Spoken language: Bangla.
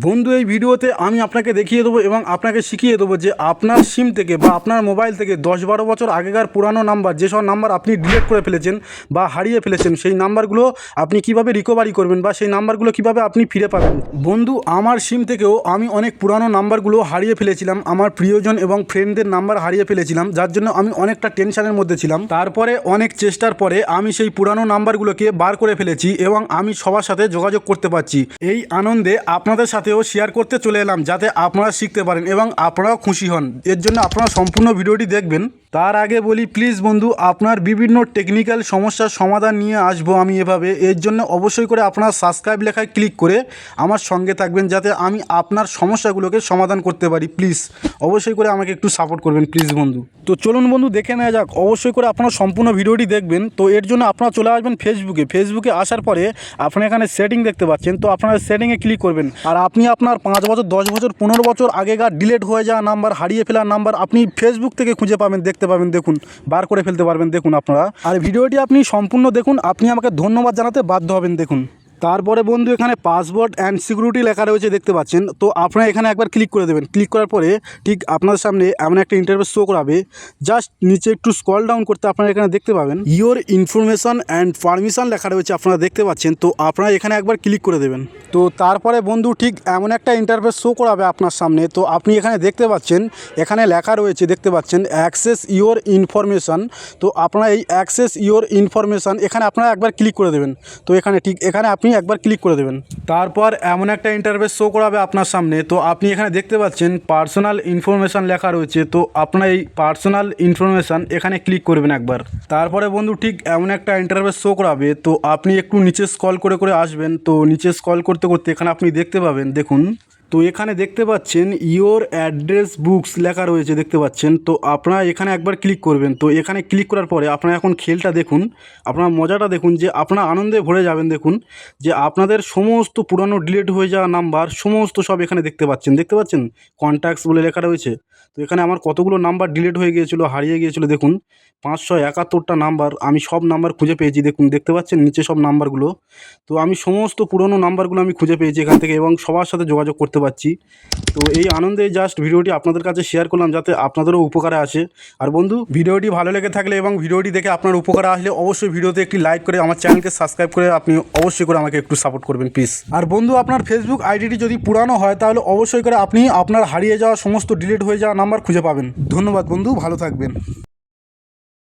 বন্ধু, এই ভিডিওতে আমি আপনাকে দেখিয়ে দেবো এবং আপনাকে শিখিয়ে দেবো যে আপনার সিম থেকে বা আপনার মোবাইল থেকে দশ বারো বছর আগেকার পুরানো নাম্বার যেসব নাম্বার আপনি ডিলিট করে ফেলেছেন বা হারিয়ে ফেলেছেন, সেই নাম্বারগুলো আপনি কীভাবে রিকভারি করবেন বা সেই নাম্বারগুলো কীভাবে আপনি ফিরে পাবেন। বন্ধু, আমার সিম থেকেও আমি অনেক পুরানো নাম্বারগুলো হারিয়ে ফেলেছিলাম, আমার প্রিয়জন এবং ফ্রেন্ডদের নাম্বার হারিয়ে ফেলেছিলাম, যার জন্য আমি অনেকটা টেনশনের মধ্যে ছিলাম। তারপরে অনেক চেষ্টার পরে আমি সেই পুরানো নাম্বারগুলোকে বার করে ফেলেছি এবং আমি সবার সাথে যোগাযোগ করতে পারছি। এই আনন্দে আপনাদের সাথেও শেয়ার করতে চলে এলাম যাতে আপনারা শিখতে পারেন এবং আপনারাও খুশি হন। এর জন্য আপনারা সম্পূর্ণ ভিডিওটি দেখবেন। তার আগে বলি প্লিজ বন্ধু, আপনার বিভিন্ন টেকনিক্যাল সমস্যার সমাধান নিয়ে আসব আমি এভাবে। এর জন্য অবশ্যই করে আপনার সাবস্ক্রাইব লেখায় ক্লিক করে আমার সঙ্গে থাকবেন, যাতে আমি আপনার সমস্যাগুলোকে সমাধান করতে পারি প্লিজ অবশ্যই করে আমাকে একটু সাপোর্ট করবেন প্লিজ বন্ধু। তো চলুন বন্ধু, দেখে নেওয়া যাক। অবশ্যই করে আপনার সম্পূর্ণ ভিডিওটি দেখবেন। তো এর জন্য আপনারা চলে আসবেন ফেসবুকে ফেসবুকে আসার পরে আপনারা এখানে সেটিং দেখতে পাচ্ছেন। তো আপনারা সেটিংয়ে ক্লিক করবেন। আর আপনি আপনার পাঁচ বছর, দশ বছর, পনেরো বছর আগেকার ডিলেট হয়ে যাওয়া নাম্বার হারিয়ে ফেলার নাম্বার আপনি ফেসবুক থেকে খুঁজে পাবেন। দেখতে পাবেন দেখুন, বার করে ফেলতে পারবেন, দেখুন আপনারা। আর ভিডিওটি আপনি সম্পূর্ণ দেখুন, আপনি আমাকে ধন্যবাদ জানাতে বাধ্য হবেন, দেখুন। তারপরে বন্ধু এখানে পাসওয়ার্ড অ্যান্ড সিকিউরিটি লেখা রয়েছে দেখতে পাচ্ছেন। তো আপনারা এখানে একবার ক্লিক করে দেবেন। ক্লিক করার পরে ঠিক আপনার সামনে এমন একটা ইন্টারভিউ শো করাবে। জাস্ট নিচে একটু স্কল ডাউন করতে আপনারা এখানে দেখতে পাবেন। ইওর ইনফরমেশন অ্যান্ড পারমিশন লেখা রয়েছে আপনারা দেখতে পাচ্ছেন। তো আপনারা এখানে একবার ক্লিক করে দেবেন। তো তারপরে বন্ধু ঠিক এমন একটা ইন্টারফেস শো করাবে আপনার সামনে। তো আপনি এখানে দেখতে পাচ্ছেন, এখানে লেখা রয়েছে দেখতে পাচ্ছেন অ্যাক্সেস ইওর ইনফরমেশন তো আপনারা এই অ্যাক্সেস ইওর ইনফরমেশন এখানে আপনারা একবার ক্লিক করে দেবেন। তো এখানে ঠিক এখানে আপনি একবার ক্লিক করে দেবেন। তারপর এমন একটা ইন্টারভেস শো করাবে আপনার সামনে। তো আপনি এখানে দেখতে পাচ্ছেন পার্সোনাল ইনফরমেশান লেখা রয়েছে। তো আপনার এই পার্সোনাল ইনফরমেশান এখানে ক্লিক করবেন একবার। তারপরে বন্ধু ঠিক এমন একটা ইন্টারভেস শো করাবে। তো আপনি একটু নিচে স্কল করে করে আসবেন। তো নিচে স্কল করতে করতে এখানে আপনি দেখতে পাবেন। দেখুন তো এখানে দেখতে পাচ্ছেন ইওর অ্যাড্রেস বুকস লেখা রয়েছে, দেখতে পাচ্ছেন। তো আপনারা এখানে একবার ক্লিক করবেন। তো এখানে ক্লিক করার পরে আপনারা এখন খেলটা দেখুন, আপনারা মজাটা দেখুন যে আপনারা আনন্দে ভরে যাবেন দেখুন, যে আপনাদের সমস্ত পুরানো ডিলিট হয়ে যাওয়া নাম্বার সমস্ত সব এখানে দেখতে পাচ্ছেন। দেখতে পাচ্ছেন? কন্ট্যাক্টস বলে লেখা রয়েছে। তো এখানে আমার কতগুলো নাম্বার ডিলিট হয়ে গিয়েছিল, হারিয়ে গিয়েছিল দেখুন। পাঁচশো একাত্তরটা নাম্বার আমি সব নাম্বার খুঁজে পেয়েছি দেখুন। দেখতে পাচ্ছেন? নিচে সব নাম্বারগুলো তো আমি সমস্ত পুরনো নাম্বারগুলো আমি খুঁজে পেয়েছি এখান থেকে এবং সবার সাথে যোগাযোগ করতে পারছি তো এই আনন্দে জাস্ট ভিডিওটি আপনাদের কাছে শেয়ার করলাম যাতে আপনাদেরও উপকারে আসে। আর বন্ধু, ভিডিওটি ভালো লেগে থাকলে এবং ভিডিওটি দেখে আপনার উপকারে আসলে অবশ্যই ভিডিওতে একটি লাইক করে আমার চ্যানেলকে সাবস্ক্রাইব করে আপনি অবশ্যই করে আমাকে একটু সাপোর্ট করবেন প্লিজ আর বন্ধু, আপনার ফেসবুক আইডিটি যদি পুরানো হয়, তাহলে অবশ্যই করে আপনি আপনার হারিয়ে যাওয়া সমস্ত ডিলিট হয়ে যাওয়া নাম্বার খুঁজে পাবেন। ধন্যবাদ বন্ধু, ভালো থাকবেন।